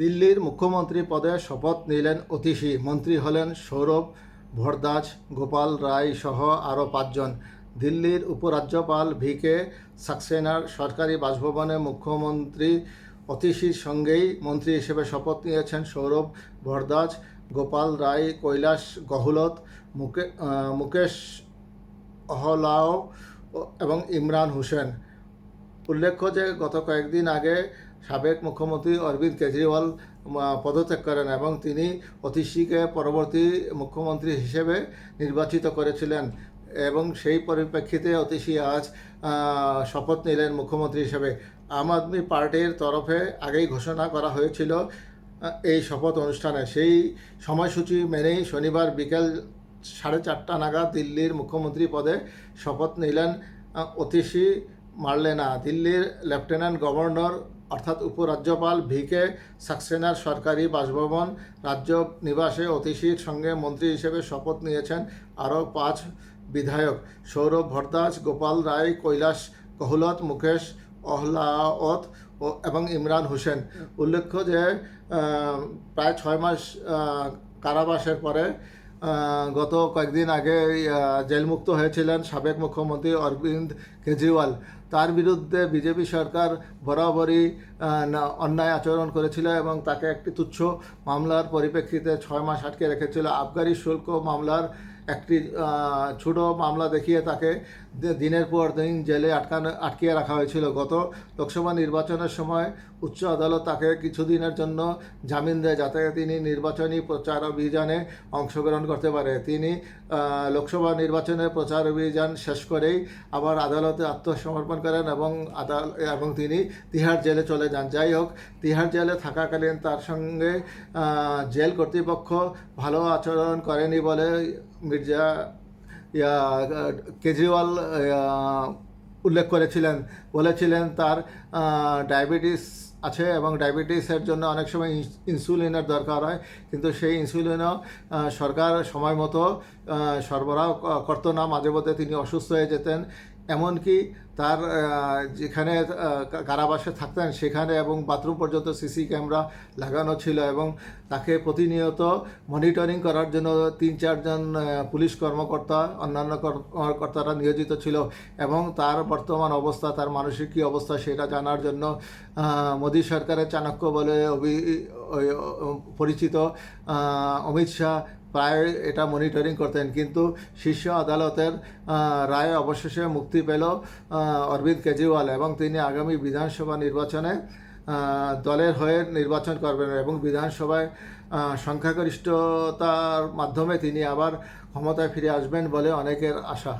দিল্লির মুখ্যমন্ত্রী পদে শপথ নিলেন অতিশী মন্ত্রী হলেন সৌরভ ভরদ্বাজ, গোপাল রায় সহ আরও পাঁচজন। দিল্লির উপরাজ্যপাল ভি কে সাক্সেনার সরকারি বাসভবনে মুখ্যমন্ত্রী অতিশীর সঙ্গেই মন্ত্রী হিসেবে শপথ নিয়েছেন সৌরভ ভরদ্বাজ, গোপাল রায়, কৈলাস গহলত, মুকে মুকেশ অহলাও এবং ইমরান হোসেন। উল্লেখ্য যে গত কয়েকদিন আগে সাবেক মুখ্যমন্ত্রী অরবিন্দ কেজরিওয়াল পদত্যাগ করেন এবং তিনি অতিশীকে পরবর্তী মুখ্যমন্ত্রী হিসেবে নির্বাচিত করেছিলেন এবং সেই পরিপ্রেক্ষিতে অতিশী আজ শপথ নিলেন মুখ্যমন্ত্রী হিসেবে। আম আদমি পার্টির তরফে আগেই ঘোষণা করা হয়েছিল এই শপথ অনুষ্ঠানে। সেই সময়সূচি মেনেই শনিবার বিকেল সাড়ে চারটা নাগাদ দিল্লির মুখ্যমন্ত্রী পদে শপথ নিলেন অতিশী মারলেনা। দিল্লির লেফটেন্যান্ট গভর্নর অর্থাৎ উপরাজ্যপাল ভি কে সাক্সেনার সরকারি বাসভবন রাজ্য নিবাসে অতিশীর সঙ্গে মন্ত্রী হিসেবে শপথ নিয়েছেন আরও পাঁচ বিধায়ক সৌরভ ভরদ্বাজ, গোপাল রায়, কৈলাস কহলত, মুকেশ অহলাওত এবং ইমরান হোসেন। উল্লেখ্য যে প্রায় ছয় মাস কারাবাসের পরে গত কয়েকদিন আগে জেলমুক্ত হয়েছিলেন সাবেক মুখ্যমন্ত্রী অরবিন্দ কেজরিওয়াল। তার বিরুদ্ধে বিজেপি সরকার বরাবরই অন্যায় আচরণ করেছিল এবং তাকে একটি তুচ্ছ মামলার পরিপ্রেক্ষিতে ছয় মাস আটকে রেখেছিল। আবগারি শুল্ক মামলার একটি ছোট মামলা দেখিয়ে তাকে দিনের পর দিন জেলে আটকানো, আটকিয়ে রাখা হয়েছিল। গত লোকসভা নির্বাচনের সময় উচ্চ আদালত তাকে কিছুদিনের জন্য জামিন দেয় যাতে তিনি নির্বাচনী প্রচার অভিযানে অংশগ্রহণ করতে পারে। তিনি লোকসভা নির্বাচনে প্রচার অভিযান শেষ করেই আবার আদালতে আত্মসমর্পণ করেন এবং আদাল এবং তিনি তিহার জেলে চলে যান। যাই হোক, তিহার জেলে থাকাকালীন তার সঙ্গে জেল কর্তৃপক্ষ ভালো আচরণ করেনি বলে ইয়া, কেজরিওয়াল উল্লেখ করেছিলেন। বলেছিলেন তার ডায়াবেটিস আছে এবং ডায়াবেটিসের জন্য অনেক সময় ইনসুলিনের দরকার হয়। কিন্তু সেই ইনসুলিনও সরকার সময় মতো সরবরাহ করতো না। মাঝে মধ্যে তিনি অসুস্থ হয়ে যেতেন। এমনকি তার যেখানে কারাবাসে থাকতেন, সেখানে এবং বাথরুম পর্যন্ত সিসি ক্যামেরা লাগানো ছিল এবং তাকে প্রতিনিয়ত মনিটরিং করার জন্য তিন, চারজন পুলিশ কর্মকর্তা, অন্যান্য কর্মকর্তারা নিয়োজিত ছিল এবং তার বর্তমান অবস্থা, তার মানসিক কী অবস্থা সেটা জানার জন্য মোদী সরকারের চাণক্য বলে অভি পরিচিত অমিত শাহ প্রায় এটা মনিটরিং করতেন। কিন্তু শীর্ষ আদালতের রায়ে অবশেষে মুক্তি পেল অরবিন্দ কেজরিওয়াল এবং তিনি আগামী বিধানসভা নির্বাচনে দলের হয়ে নির্বাচন করবেন এবং বিধানসভায় সংখ্যাগরিষ্ঠতার মাধ্যমে তিনি আবার ক্ষমতায় ফিরে আসবেন বলে অনেকের আশা।